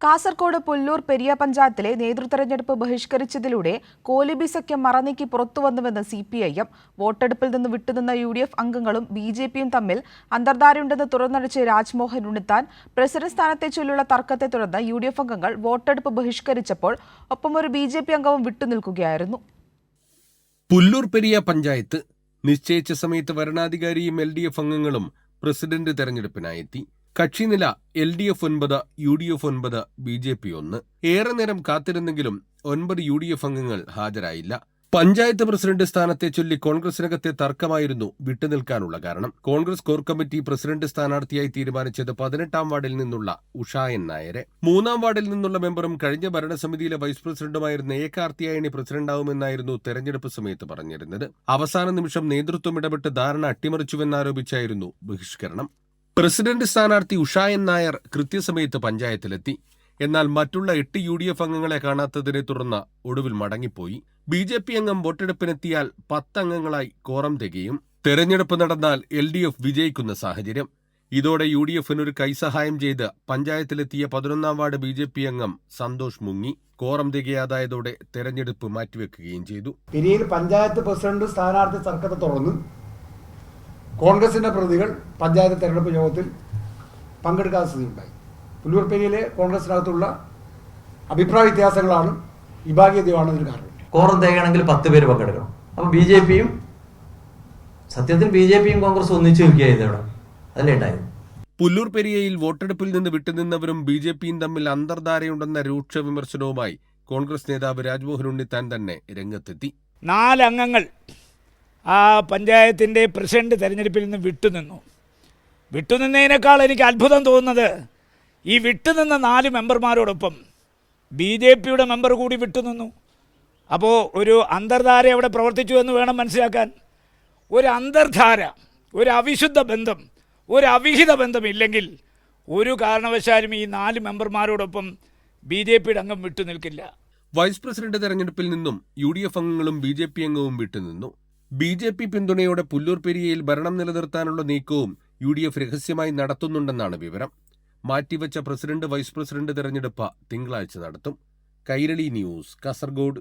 കാസർകോട് പുല്ലൂർ പെരിയ പഞ്ചായത്തിലെ നേതൃതെരഞ്ഞെടുപ്പ് ബഹിഷ്കരിച്ചതിലൂടെ കോലിബി സഖ്യം മറനീക്കി പുറത്തുവന്നുവെന്ന് സി പി ഐ എം വോട്ടെടുപ്പിൽ നിന്ന് വിട്ടുനിന്ന യു ഡി എഫ് അംഗങ്ങളും ബി ജെ പിയും തമ്മിൽ അന്തർധാരയുണ്ടെന്ന് തുറന്നടിച്ച് രാജ്മോഹൻ ഉണ്ണിത്താൻ പ്രസിഡന്റ് സ്ഥാനത്തെ ചൊല്ലുള്ള തർക്കത്തെ തുടർന്ന് യു ഡി എഫ് അംഗങ്ങൾ വോട്ടെടുപ്പ് ബഹിഷ്കരിച്ചപ്പോൾ ഒപ്പം ഒരു ബി ജെ പി അംഗവും വിട്ടുനിൽക്കുകയായിരുന്നു. പുല്ലൂർ പെരിയ പഞ്ചായത്ത് നിശ്ചയിച്ച സമയത്ത് വരണാധികാരിയും എൽ ഡി എഫ് അംഗങ്ങളും പ്രസിഡന്റ് തെരഞ്ഞെടുപ്പിനായെത്തി കക്ഷിനില എൽ ഡി എഫ് ഒൻപത് യു ഡി എഫ് ഒൻപത് ബി ജെ പി ഒന്ന്. ഏറെ നേരം കാത്തിരുന്നെങ്കിലും ഒൻപത് യു ഡി എഫ് അംഗങ്ങൾ ഹാജരായില്ല. പഞ്ചായത്ത് പ്രസിഡന്റ് സ്ഥാനത്തെ ചൊല്ലി കോൺഗ്രസിനകത്തെ തർക്കമായിരുന്നു വിട്ടുനിൽക്കാനുള്ള കാരണം. കോൺഗ്രസ് കോർ കമ്മിറ്റി പ്രസിഡന്റ് സ്ഥാനാർത്ഥിയായി തീരുമാനിച്ചത് പതിനെട്ടാം വാർഡിൽ നിന്നുള്ള ഉഷായൻ നായരെ. മൂന്നാം വാർഡിൽ നിന്നുള്ള മെമ്പറും കഴിഞ്ഞ ഭരണസമിതിയിലെ വൈസ് പ്രസിഡന്റുമായിരുന്ന എ കാർത്തിയായനി പ്രസിഡന്റാവുമെന്നായിരുന്നു തെരഞ്ഞെടുപ്പ് സമയത്ത് പറഞ്ഞിരുന്നത്. അവസാന നിമിഷം നേതൃത്വം ഇടപെട്ട് ധാരണ അട്ടിമറിച്ചുവെന്നാരോപിച്ചായിരുന്നു ബഹിഷ്കരണം. പ്രസിഡന്റ് സ്ഥാനാർത്ഥി ഉഷായൻ നായർ കൃത്യസമയത്ത് പഞ്ചായത്തിലെത്തി. എന്നാൽ മറ്റുള്ള എട്ട് യു ഡി എഫ് അംഗങ്ങളെ കാണാത്തതിനെ തുടർന്ന് ഒടുവിൽ മടങ്ങിപ്പോയി. ബി ജെ പി അംഗം വോട്ടെടുപ്പിനെത്തിയാൽ പത്തംഗങ്ങളായി കോറം തികയും. തെരഞ്ഞെടുപ്പ് നടന്നാൽ എൽ ഡി എഫ് വിജയിക്കുന്ന സാഹചര്യം. ഇതോടെ യു ഡി എഫിനൊരു കൈസഹായം ചെയ്ത് പഞ്ചായത്തിലെത്തിയ പതിനൊന്നാം വാർഡ് ബി ജെ പി അംഗം സന്തോഷ് മുങ്ങി. കോറം തികയാതായതോടെ തെരഞ്ഞെടുപ്പ് മാറ്റിവെക്കുകയും ചെയ്തു. പഞ്ചായത്ത് പ്രസിഡന്റ് സ്ഥാനാർത്ഥി തർക്കത്തെ തുടർന്ന് കോൺഗ്രസിന്റെ പ്രതികൾ പഞ്ചായത്ത് തെരഞ്ഞെടുപ്പ് യോഗത്തിൽ പങ്കെടുക്കാത്ത സ്ഥിതിയുണ്ടായി. പുല്ലൂർ പെരിയയിലെ കോൺഗ്രസിനകത്തുള്ള അഭിപ്രായ വ്യത്യാസങ്ങളാണ് വിഭാഗീയതയാണ് ഇതിന് കാരണം കോറം തേകണമെങ്കിൽ പത്ത് പേര് പങ്കെടുക്കണം. അപ്പോൾ ബി ജെ പിയും സത്യത്തിൽ ബി ജെ പിയും കോൺഗ്രസ് ഒന്നിച്ചു നിൽക്കുകയായിരുന്നു ഇവിടെ അതല്ലേ ഉണ്ടായത്? പുല്ലൂർ പെരിയയിൽ വോട്ടെടുപ്പിൽ നിന്ന് വിട്ടുനിന്നവരും ബി ജെ പിയും തമ്മിൽ അന്തർധാരയുണ്ടെന്ന രൂക്ഷ വിമർശനവുമായി കോൺഗ്രസ് നേതാവ് രാജ്മോഹൻ ഉണ്ണിത്താൻ തന്നെ രംഗത്തെത്തി. നാലംഗങ്ങൾ ആ പഞ്ചായത്തിന്റെ പ്രസിഡന്റ് തിരഞ്ഞെടുപ്പിൽ നിന്ന് വിട്ടുനിന്നു. വിട്ടുനിന്നതിനേക്കാൾ എനിക്ക് അത്ഭുതം തോന്നുന്നത് ഈ വിട്ടുനിന്ന നാല് മെമ്പർമാരോടൊപ്പം ബി ജെ പിയുടെ മെമ്പർ കൂടി വിട്ടുനിന്നു. അപ്പോൾ ഒരു അന്തർധാര അവിടെ പ്രവർത്തിച്ചു എന്ന് വേണം മനസ്സിലാക്കാൻ. ഒരു അന്തർധാര ഒരു അവിശുദ്ധ ബന്ധം ഒരു അവിഹിത ബന്ധമില്ലെങ്കിൽ ഒരു കാരണവശാലും ഈ നാല് മെമ്പർമാരോടൊപ്പം ബി ജെ പിയുടെ അംഗം വിട്ടുനിൽക്കില്ല. വൈസ് പ്രസിഡന്റ് തെരഞ്ഞെടുപ്പിൽ നിന്നും യു ഡി എഫ് അംഗങ്ങളും ബി ജെ പി അംഗവും വിട്ടുനിന്നു. ബി ജെ പി പിന്തുണയോടെ പുല്ലൂർ പെരിയയിൽ ഭരണം നിലനിർത്താനുള്ള നീക്കവും യു ഡി എഫ് രഹസ്യമായി നടത്തുന്നുണ്ടെന്നാണ് വിവരം. മാറ്റിവെച്ച പ്രസിഡന്റ് വൈസ് പ്രസിഡന്റ് തെരഞ്ഞെടുപ്പ് തിങ്കളാഴ്ച നടത്തും. കൈരളി ന്യൂസ് കാസർഗോഡ്.